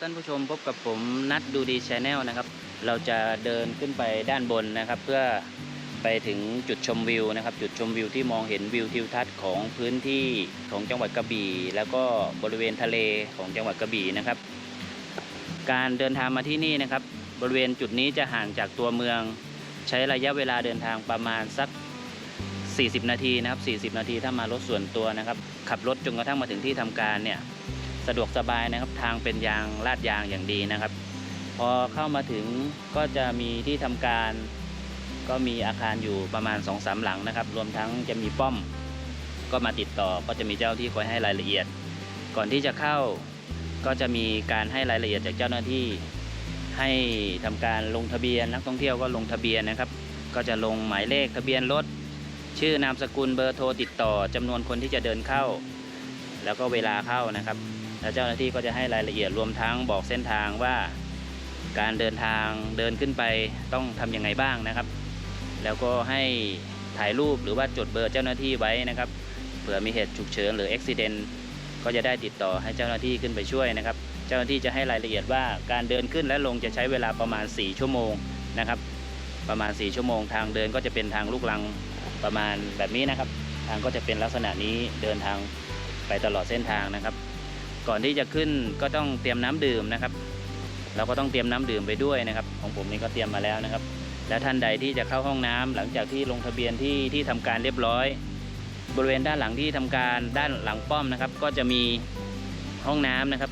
ท่านผู้ชมพบกับผมนัดดูดีชาแนลนะครับ เราจะเดินขึ้นไปด้านบนนะครับ เพื่อไปถึงจุดชมวิวนะครับ จุดชมวิวที่มองเห็นวิวทิวทัศน์ของพื้นที่ของจังหวัดกระบี่ แล้วก็บริเวณทะเลของจังหวัดกระบี่นะครับ การเดินทางมาที่นี่นะครับ บริเวณจุดนี้จะห่างจากตัวเมือง ใช้ระยะเวลาเดินทางประมาณสัก 40 นาทีนะครับ 40 นาทีถ้ามารถส่วนตัวนะครับ ขับรถจนกระทั่งมาถึงที่ทำการเนี่ย สะดวกสบายนะครับ ทางเป็นยางลาดยางอย่างดีนะครับ พอเข้ามาถึงก็จะมีที่ทำการ ก็มีอาคารอยู่ประมาณ2อสหลังนะครับ รวมทั้งจะมีป้อม ก็มาติดต่อก็จะมีเจ้าที่คอยให้รายละเอียด ก่อนที่จะเข้าก็จะมีการให้รายละเอียดจากเจ้าหน้าที่ ให้ทำการลงทะเบียนนักท่องเที่ยวก็ลงทะเบียนนะครับ ก็จะลงหมายเลขทะเบียนรถชื่อนามสกุลเบอร์โทรติดต่อจำนวนคนที่จะเดินเข้า แล้วก็เวลาเข้านะครับ แล้วเจ้าหน้าที่ก็จะให้รายละเอียดรวมทั้งบอกเส้นทางว่าการเดินทางเดินขึ้นไปต้องทำยังไงบ้างนะครับ แล้วก็ให้ถ่ายรูปหรือว่าจดเบอร์เจ้าหน้าที่ไว้นะครับเผื่อมีเหตุฉุกเฉินหรืออุบิเหตุก็จะได้ติดต่อให้เจ้าหน้าที่ขึ้นไปช่วยนะครับ เจ้าหน้าที่จะให้รายละเอียดว่าการเดินขึ้นและลงจะใช้เวลาประมาณ 4 ชั่วโมงนะครับ ประมาณ 4 ชั่วโมงทางเดินก็จะเป็นทางลูกลังประมาณแบบนี้นะครับ ทางก็จะเป็นลักษณะนี้เดินทางไปตลอดเส้นทางนะครับ ก่อนที่จะขึ้นก็ต้องเตรียมน้ำดื่มนะครับ เราก็ต้องเตรียมน้ำดื่มไปด้วยนะครับ ของผมนี่ก็เตรียมมาแล้วนะครับ และท่านใดที่จะเข้าห้องน้ำหลังจากที่ลงทะเบียนที่ที่ทำการเรียบร้อย บริเวณด้านหลังที่ทำการด้านหลังป้อมนะครับ ก็จะมีห้องน้ำนะครับ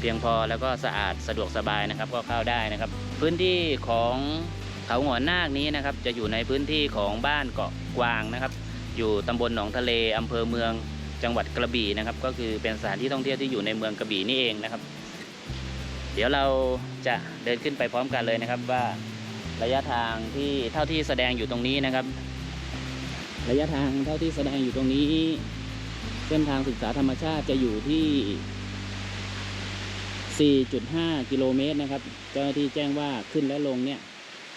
เพียงพอแล้วก็สะอาดสะดวกสบายนะครับ ก็เข้าได้นะครับ พื้นที่ของเขาหัวนาคนี้นะครับ จะอยู่ในพื้นที่ของบ้านเกาะกวางนะครับ อยู่ตำบลหนองทะเลอำเภอเมือง จังหวัดกระบี่นะครับ ก็คือเป็นสถานที่ท่องเที่ยวที่อยู่ในเมืองกระบี่นี่เองนะครับ เดี๋ยวเราจะเดินขึ้นไปพร้อมกันเลยนะครับว่าระยะทางที่เท่าที่แสดงอยู่ตรงนี้นะครับ ระยะทางเท่าที่แสดงอยู่ตรงนี้ เส้นทางศึกษาธรรมชาติจะอยู่ที่ 4.5 กิโลเมตรนะครับ เจ้าหน้าที่แจ้งว่าขึ้นและลงเนี่ย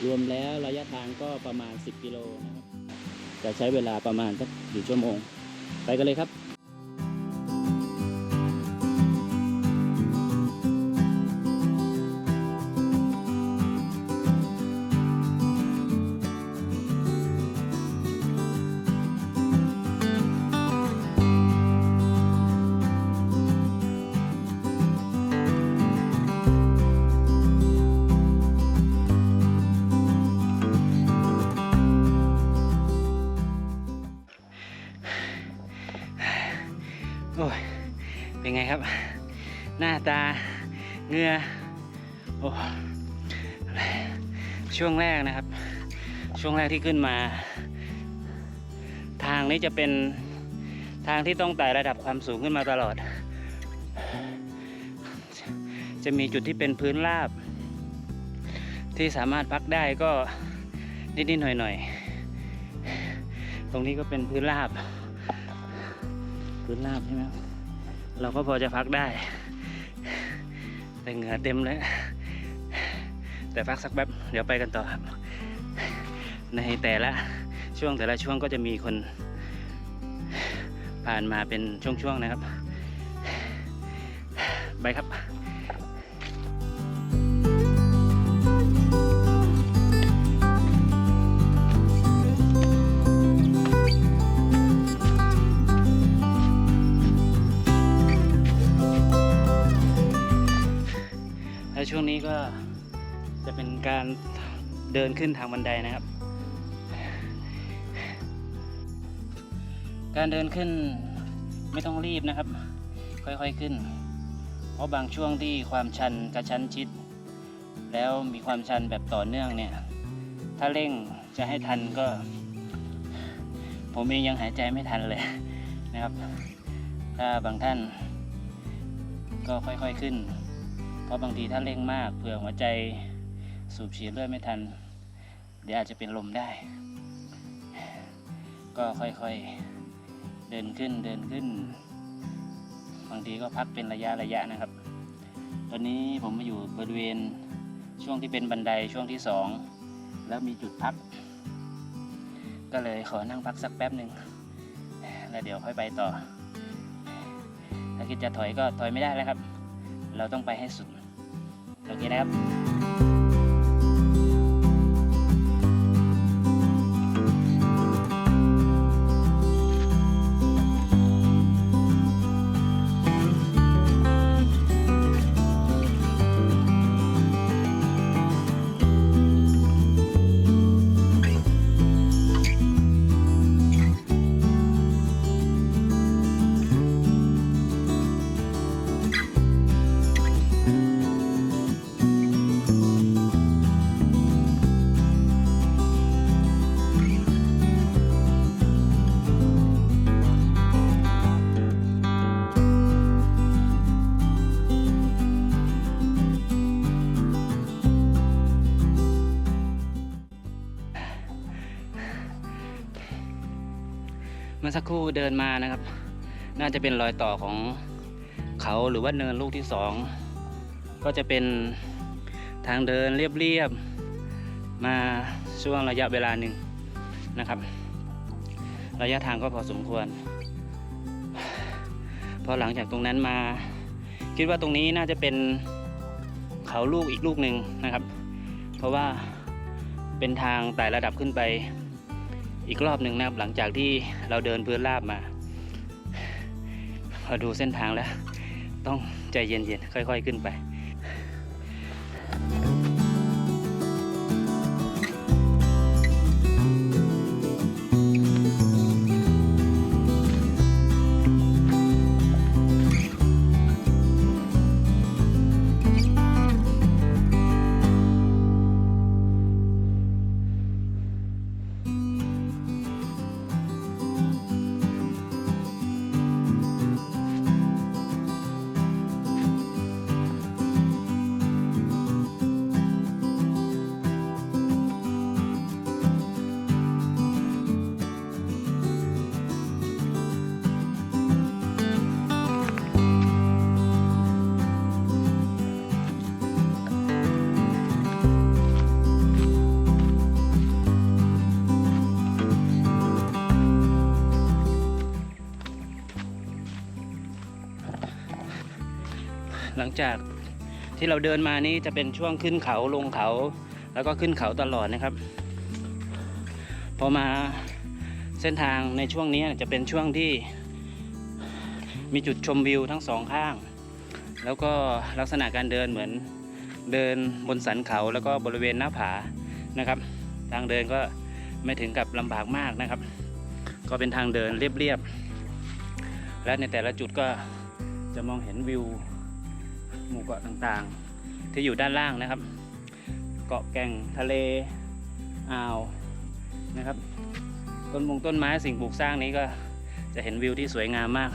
รวมแล้วระยะทางก็ประมาณ 10 กิโลนะครับ จะใช้เวลาประมาณสักกี่ชั่วโมง ไปกันเลยครับ โอ้ย เป็นไงครับ หน้าตาเงื่อโอ้ช่วงแรกนะครับ ช่วงแรกที่ขึ้นมา ทางนี้จะเป็นทางที่ต้องไต่ระดับความสูงขึ้นมาตลอด จะมีจุดที่เป็นพื้นราบ ที่สามารถพักได้ก็นิดๆหน่อยๆ ตรงนี้ก็เป็นพื้นราบ พื้นราบใช่ไหมครับเราก็พอจะพักได้ แต่เหงื่อเต็มเลยแต่พักสักแป๊บเดี๋ยวไปกันต่อครับ ในแต่ละช่วงแต่ละช่วงก็จะมีคน ผ่านมาเป็นช่วงๆนะครับ ไปครับ ช่วงนี้ก็จะเป็นการเดินขึ้นทางบันไดนะครับ การเดินขึ้นไม่ต้องรีบนะครับ ค่อยๆขึ้น เพราะบางช่วงที่ความชันกระชั้นชิด แล้วมีความชันแบบต่อเนื่องเนี่ย ถ้าเร่งจะให้ทันก็ ผมเองยังหายใจไม่ทันเลยนะครับ ถ้าบางท่านก็ค่อยๆขึ้น เพราะบางทีถ้าเร่งมากเผื่อหัวใจสูบฉีดเลือดไม่ทัน เดี๋ยวอาจจะเป็นลมได้ ก็ค่อยๆเดินขึ้นเดินขึ้น บางทีก็พักเป็นระยะระยะนะครับ ตอนนี้ผมมาอยู่บริเวณช่วงที่เป็นบันไดช่วงที่สองแล้วมีจุดพัก ก็เลยขอนั่งพักสักแป๊บหนึ่งแล้วเดี๋ยวค่อยไปต่อ ถ้าคิดจะถอยก็ถอยไม่ได้แล้วครับ เราต้องไปให้สุด โอเคนะครับ มื่อสักครู่เดินมานะครับ น่าจะเป็นรอยต่อของเขาหรือว่าเนินลูกที่สองก็จะเป็นทางเดินเรียบๆมาช่วงระยะเวลาหนึ่งนะครับ ระยะทางก็พอสมควรพอหลังจากตรงนั้นมา คิดว่าตรงนี้น่าจะเป็นเขาลูกอีกลูกหนึ่งนะครับ เพราะว่าเป็นทางไต่ระดับขึ้นไป อีกรอบหนึ่งนะครับหลังจากที่เราเดินพื้นราบมา พอดูเส้นทางแล้ว ต้องใจเย็นๆค่อย ๆ ขึ้นไป งจากที่เราเดินมานี่จะเป็นช่วงขึ้นเขาลงเขา แล้วก็ขึ้นเขาตลอดนะครับ พอมาเส้นทางในช่วงนี้จะเป็นช่วงที่มีจุดชมวิวทั้งสองข้าง แล้วก็ลักษณะการเดินเหมือนเดินบนสันเขาแล้วก็บริเวณหน้าผานะครับ ทางเดินก็ไม่ถึงกับลำบากมากนะครับ ก็เป็นทางเดินเรียบๆและในแต่ละจุดก็จะมองเห็นวิว หมู่เกาะต่างๆ ที่อยู่ด้านล่างนะครับ เกาะแก่งทะเลอ่าวนะครับ ต้นมงต้นไม้สิ่งปลูกสร้างนี้ก็จะเห็นวิวที่สวยงามมาก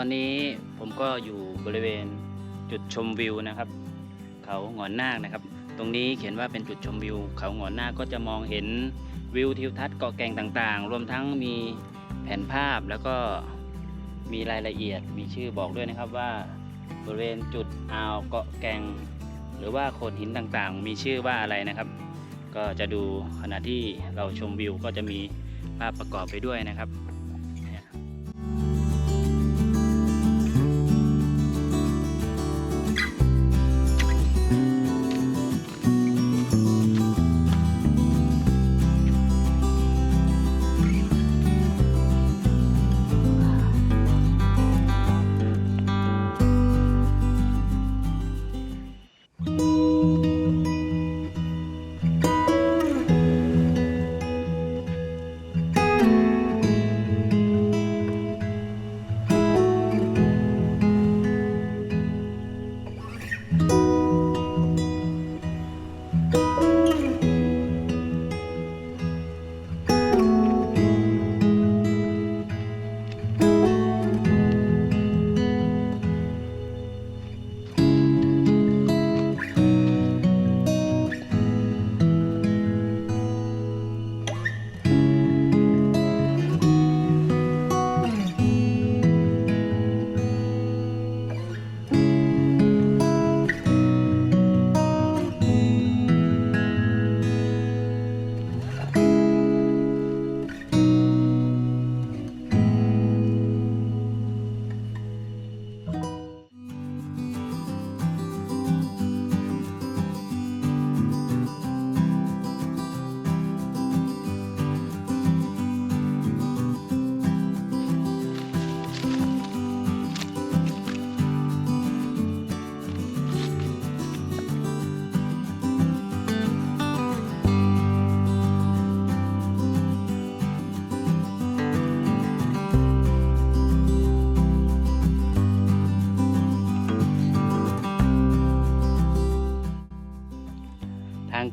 อนนี้ผมก็อยู่บริเวณจุดชมวิวนะครับ เขาหงอนนาคนะครับ ตรงนี้เขียนว่าเป็นจุดชมวิว เขาหงอนนาคก็จะมองเห็นวิวทิวทัศน์เกาะแก่งต่างๆ รวมทั้งมีแผนภาพแล้วก็มีรายละเอียดมีชื่อบอกด้วยนะครับว่าบริเวณจุดอ่าวเกาะแก่งหรือว่าโขดหินต่างๆ มีชื่อว่าอะไรนะครับ ก็จะดูขณะที่เราชมวิวก็จะมีภาพประกอบไปด้วยนะครับ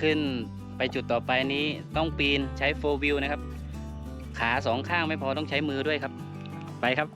ขึ้นไปจุดต่อไปนี้ต้องปีนใช้โฟวิวนะครับ ขาสองข้างไม่พอต้องใช้มือด้วยครับ ไปครับ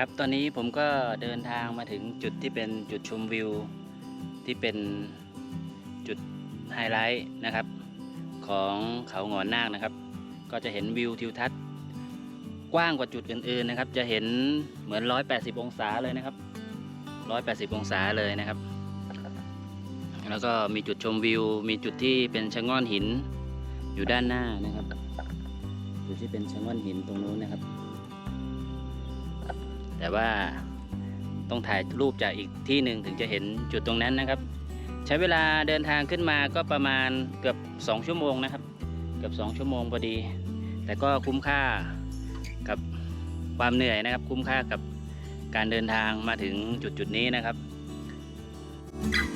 ครับตอนนี้ผมก็เดินทางมาถึงจุดที่เป็นจุดชมวิว ที่เป็นจุดไฮไลท์นะครับ ของเขาหงอนนาคนะครับ ก็จะเห็นวิวทิวทัศน์กว้างกว่าจุดอื่นๆนะครับ จะเห็นเหมือน 180 องศาเลยนะครับ 180 องศาเลยนะครับ แล้วก็มีจุดชมวิว มีจุดที่เป็นชะง่อนหินอยู่ด้านหน้านะครับ จุดที่เป็นชะง่อนหินตรงนู้นนะครับ แต่ว่าต้องถ่ายรูปจากอีกที่หนึ่งถึงจะเห็นจุดตรงนั้นนะครับ ใช้เวลาเดินทางขึ้นมาก็ประมาณเกือบ 2 ชั่วโมงนะครับ เกือบ 2 ชั่วโมงพอดี แต่ก็คุ้มค่ากับความเหนื่อยนะครับ คุ้มค่ากับการเดินทางมาถึงจุดจุดนี้นะครับเป็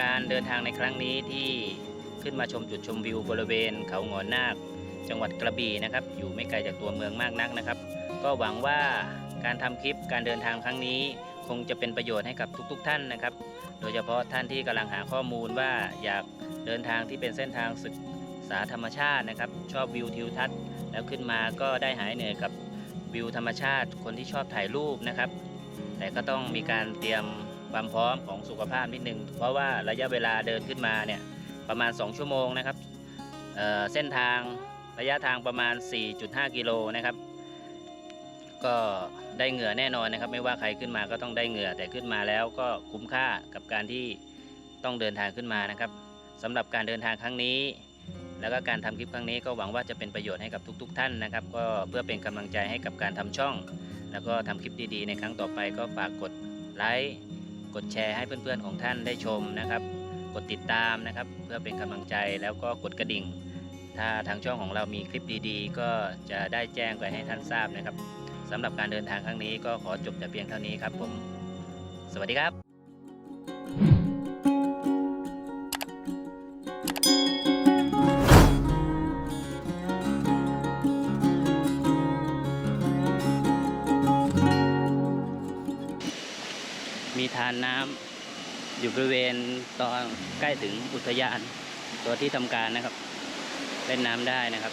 การเดินทางในครั้งนี้ที่ขึ้นมาชมจุดชมวิวบริเวณเขาหงอนนาค จังหวัดกระบี่นะครับ อยู่ไม่ไกลจากตัวเมืองมากนักนะครับ ก็หวังว่าการทำคลิปการเดินทางครั้งนี้ คงจะเป็นประโยชน์ให้กับทุกๆทท่านนะครับ โดยเฉพาะท่านที่กำลังหาข้อมูลว่าอยากเดินทางที่เป็นเส้นทางศึกษาธรรมชาตินะครับ ชอบวิวทิวทัศน์ แล้วขึ้นมาก็ได้หายเหนื่อยกับวิวธรรมชาติ คนที่ชอบถ่ายรูปนะครับ แต่ก็ต้องมีการเตรียม ความพร้อมของสุขภาพนิดนึง เพราะว่าระยะเวลาเดินขึ้นมาเนี่ยประมาณ 2 ชั่วโมงนะครับเเส้นทางระยะทางประมาณ 4.5 กิโลนะครับ ก็ได้เหงื่อแน่นอนนะครับ ไม่ว่าใครขึ้นมาก็ต้องได้เหงื่อแต่ขึ้นมาแล้วก็คุ้มค่ากับการที่ต้องเดินทางขึ้นมานะครับสำหรับการเดินทางครั้งนี้ แล้วก็การทำคลิปครั้งนี้ก็หวังว่าจะเป็นประโยชน์ให้กับทุกๆท่านนะครับ ก็เพื่อเป็นกำลังใจให้กับการทำช่อง แล้วก็ทำคลิปดีๆ ในครั้งต่อไปก็ฝากกดไลค์ กดแชร์ให้เพื่อนๆของท่านได้ชมนะครับ กดติดตามนะครับ เพื่อเป็นกำลังใจแล้วก็กดกระดิ่ง ถ้าทางช่องของเรามีคลิปดีๆ ก็จะได้แจ้งไปให้ท่านทราบนะครับสำหรับการเดินทางครั้งนี้ก็ขอจบแต่เพียงเท่านี้ครับผม สวัสดีครับ อยู่บริเวณตอนใกล้ถึงอุทยาน ตัวที่ทำการนะครับ เล่นน้ำได้นะครับ